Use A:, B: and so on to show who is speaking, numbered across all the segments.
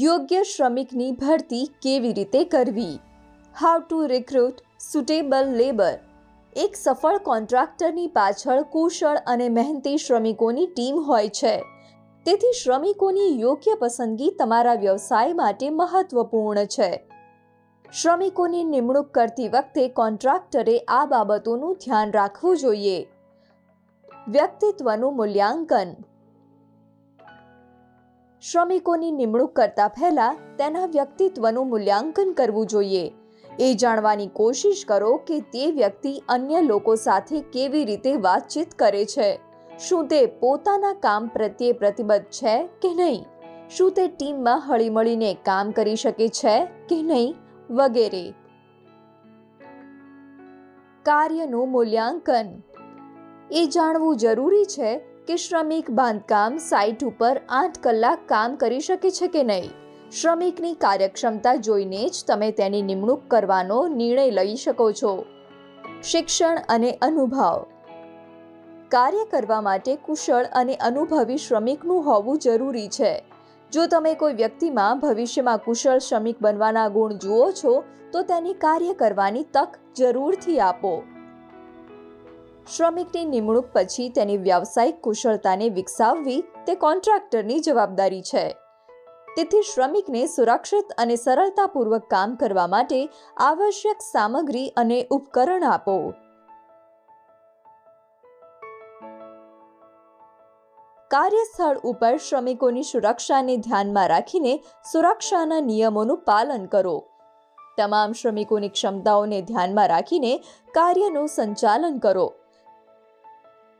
A: યોગ્ય શ્રમિકની ભરતી કેવી રીતે કરવી? How to recruit suitable labour એક સફળ કોન્ટ્રાક્ટરની પાછળ કુશળ અને મહેનતી શ્રમિકોની ટીમ હોય છે. તેથી શ્રમિકોની યોગ્ય પસંદગી તમારા વ્યવસાય માટે મહત્વપૂર્ણ છે. શ્રમિકોની નિમણૂક કરતી વખતે કોન્ટ્રાક્ટરે આ બાબતોનું ધ્યાન રાખવું જોઈએ. વ્યક્તિત્વનું મૂલ્યાંકન. શ્રમિકોની નિમણૂક કરતા પહેલા તેના વ્યક્તિત્વનું મૂલ્યાંકન કરવું જોઈએ. એ જાણવાની કોશિશ કરો કે તે વ્યક્તિ અન્ય લોકો સાથે કેવી રીતે વાતચીત કરે છે. શું તે પોતાના કામ પ્રત્યે પ્રતિબદ્ધ છે કે નહીં? શું તે ટીમમાં હળીમળીને કામ કરી શકે છે કે નહીં? વગેરે. કાર્યનું મૂલ્યાંકન. એ જાણવું જરૂરી છે કે શ્રમિક બાંધકામ સાઇટ ઉપર આઠ કલાક કામ કરી શકે છે કે નહીં? શ્રમિકની કાર્યક્ષમતા જોઈને જ તમે તેની નિમણૂક કરવાનો નિર્ણય લઈ શકો છો. શિક્ષણ અને અનુભવ. કાર્ય કરવા માટે કુશળ અને અનુભવી શ્રમિકનું હોવું જરૂરી છે. જો તમે કોઈ વ્યક્તિમાં ભવિષ્યમાં કુશળ શ્રમિક બનવાના ગુણ જુઓ છો, તો તેની કાર્ય કરવાની તક જરૂરથી આપો. શ્રમિકની નિમણૂક પછી તેની વ્યાવસાયિક કુશળતાને વિકસાવવી તે કોન્ટ્રાક્ટરની જવાબદારી છે. તેથી શ્રમિકને સુરક્ષિત અને સરળતાપૂર્વક કામ કરવા માટે આવશ્યક સામગ્રી અને ઉપકરણ આપો. કાર્યસ્થળ ઉપર શ્રમિકોની સુરક્ષાને ધ્યાનમાં રાખીને સુરક્ષાના નિયમોનું પાલન કરો. તમામ શ્રમિકોની ક્ષમતાઓને ધ્યાનમાં રાખીને કાર્યનું સંચાલન કરો.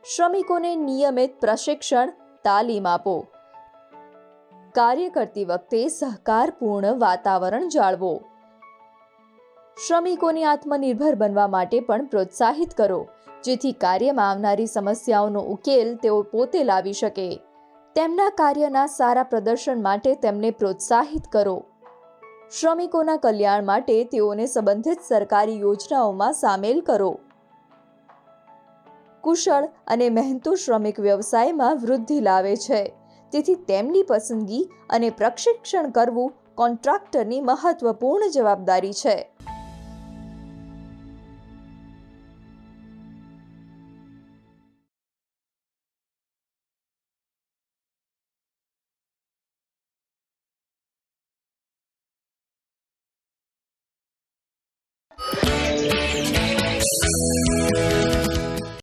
A: શ્રમિકોને નિયમિત પ્રશિક્ષણ, તાલીમ આપો. કાર્ય કરતી વખતે સહકારપૂર્ણ વાતાવરણ જાળવો. શ્રમિકોને આત્મનિર્ભર બનવા માટે પણ પ્રોત્સાહિત કરો, જેથી કાર્યમાં આવનારી સમસ્યાઓનો ઉકેલ તેઓ પોતે લાવી શકે. તેમના કાર્યના સારા પ્રદર્શન માટે તેમને પ્રોત્સાહિત કરો. શ્રમિકોના કલ્યાણ માટે તેઓને સંબંધિત સરકારી યોજનાઓમાં સામેલ કરો. કુશળ અને મહેનતુ શ્રમિક વ્યવસાયમાં વૃદ્ધિ લાવે છે. તેથી તેમની પસંદગી અને પ્રશિક્ષણ કરવું કોન્ટ્રાક્ટરની મહત્વપૂર્ણ જવાબદારી છે.